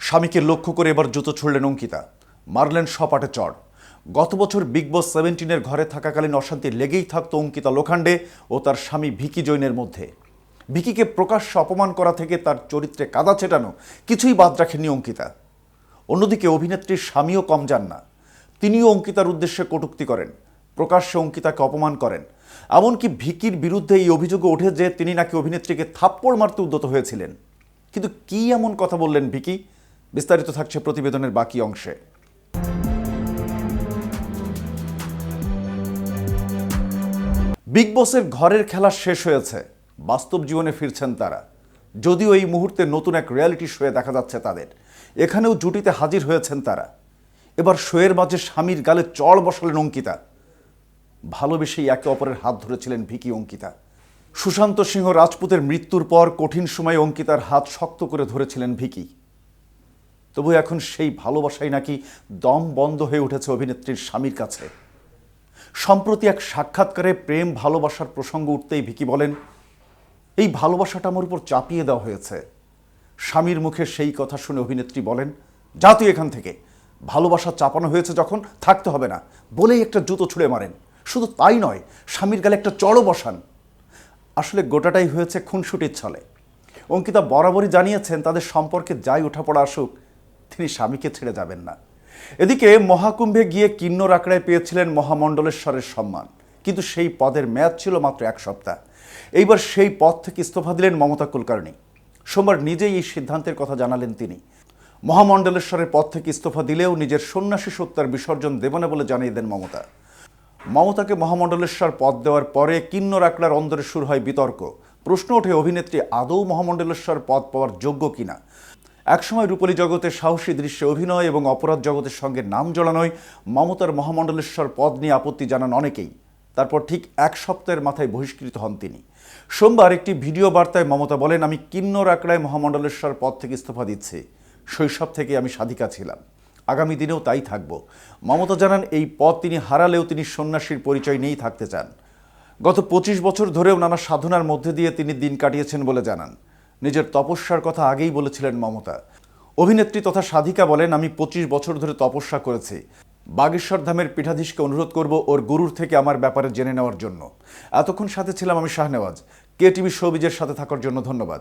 স্বামীকে লক্ষ্য করে এবার জুতো ছুড়লেন অঙ্কিতা। মারলেন সপাটে চড়। গত বছর বিগ বস সেভেন্টিনের ঘরে থাকাকালীন অশান্তি লেগেই থাকতো অঙ্কিতা লোখান্ডে ও তার স্বামী ভিকি জৈনের মধ্যে। ভিকিকে প্রকাশ্যে অপমান করা থেকে তার চরিত্রে কাদা ছেটানো কিছুই বাদ রাখেননি অঙ্কিতা। অন্যদিকে অভিনেত্রীর স্বামীও কম যান না। তিনিও অঙ্কিতার উদ্দেশ্যে কটূক্তি করেন। প্রকাশ্যে অঙ্কিতাকে অপমান করেন। এমনকি ভিকির বিরুদ্ধে এই অভিযোগও ওঠে যে তিনি নাকি অভিনেত্রীকে থাপ্পড় মারতে উদ্যত হয়েছিলেন। কিন্তু কি এমন কথা বললেন ভিকি? বিস্তারিত থাকছে প্রতিবেদনের বাকি অংশে। বিগ বসের ঘরের খেলা শেষ হয়েছে। বাস্তব জীবনে ফিরছেন তারা। যদিও এই মুহূর্তে নতুন এক রিয়ালিটি শোয়ে দেখা যাচ্ছে তাদের। এখানেও জুটিতে হাজির হয়েছেন তারা। এবার শোয়ের মাঝে স্বামীর গালে চড় বসালেন অঙ্কিতা। ভালোবেসেই একে অপরের হাত ধরেছিলেন ভিকি অঙ্কিতা। সুশান্ত সিংহ রাজপুতের মৃত্যুর পর কঠিন সময়ে অঙ্কিতার হাত শক্ত করে ধরেছিলেন ভিকি। তবু এখন সেই ভালোবাসাই নাকি দম বন্ধ হয়ে উঠেছে অভিনেত্রীর স্বামীর কাছে। সম্প্রতি এক সাক্ষাৎকারে প্রেম ভালোবাসার প্রসঙ্গ উঠতেই ভিকি বলেন, এই ভালোবাসাটা আমার উপর চাপিয়ে দেওয়া হয়েছে। স্বামীর মুখে সেই কথা শুনে অভিনেত্রী বলেন, যা তুই এখান থেকে। ভালোবাসা চাপানো হয়েছে যখন, থাকতে হবে না। বলেই একটা জুতো ছুঁড়ে মারেন। শুধু তাই নয়, স্বামীর গালে একটা চড়ও বসান। আসলে গোটাটাই হয়েছে খুনসুটির ছলে। অঙ্কিতা বরাবরই জানিয়েছেন, তাদের সম্পর্কে যাই ওঠাপড়া আসুক তিনি স্বামীকে ছেড়ে যাবেন না। এদিকে মহাকুম্ভে গিয়ে কিন্নর আঁকড়ায় পেয়েছিলেন মহামণ্ডলেশ্বরের সম্মান। কিন্তু সেই পদের মেয়াদ ছিল মাত্র এক সপ্তাহ। এইবার সেই পদ থেকে ইস্তফা দিলেন মমতা কুলকার্ণী সোমবার নিজেই এই সিদ্ধান্তের কথা জানালেন তিনি। মহামণ্ডলেশ্বরের পদ থেকে ইস্তফা দিলেও নিজের সন্ন্যাসী সত্যার বিসর্জন দেব না বলে জানিয়ে দেন মমতা। মমতাকে মহামণ্ডলেশ্বর পদ দেওয়ার পরে কিন্নর আকড়ার অন্দরে শুরু হয় বিতর্ক। প্রশ্ন ওঠে অভিনেত্রী আদৌ মহামণ্ডলেশ্বর পদ পাওয়ার যোগ্য কিনা? একসময় রূপলী জগতে সাহসী দৃশ্যে অভিনয় এবং অপরাধ জগতের সঙ্গে নাম জড়ানোয় মমতার মহামণ্ডলেশ্বর পদ নিয়ে আপত্তি জানান অনেকেই। তারপর ঠিক এক সপ্তাহের মাথায় বহিষ্কৃত হন তিনি। সোমবার একটি ভিডিও বার্তায় মমতা বলেন, আমি কিন্নর আকড়ায় মহামণ্ডলেশ্বর পদ থেকে ইস্তফা দিচ্ছি। শৈশব থেকে আমি সাধিকা ছিলাম। আগামী দিনেও তাই থাকব। মমতা জানান, এই পদ তিনি হারালেও তিনি সন্ন্যাসীর পরিচয় নিয়েই থাকতে চান। গত পঁচিশ বছর ধরেও নানা সাধনার মধ্যে দিয়ে তিনি দিন কাটিয়েছেন বলে জানান। নিজের তপস্যার কথা আগেই বলেছিলেন মমতা। অভিনেত্রী তথা সাধিকা বলেন, আমি পঁচিশ বছর ধরে তপস্যা করেছি। বাগেশ্বর ধামের পীঠাধীশকে অনুরোধ করব ওর গুরুর থেকে আমার ব্যাপারে জেনে নেওয়ার জন্য। এতক্ষণ সাথে ছিলাম আমি শাহনেওয়াজ। কে টিভি শোবিজের সাথে থাকার জন্য ধন্যবাদ।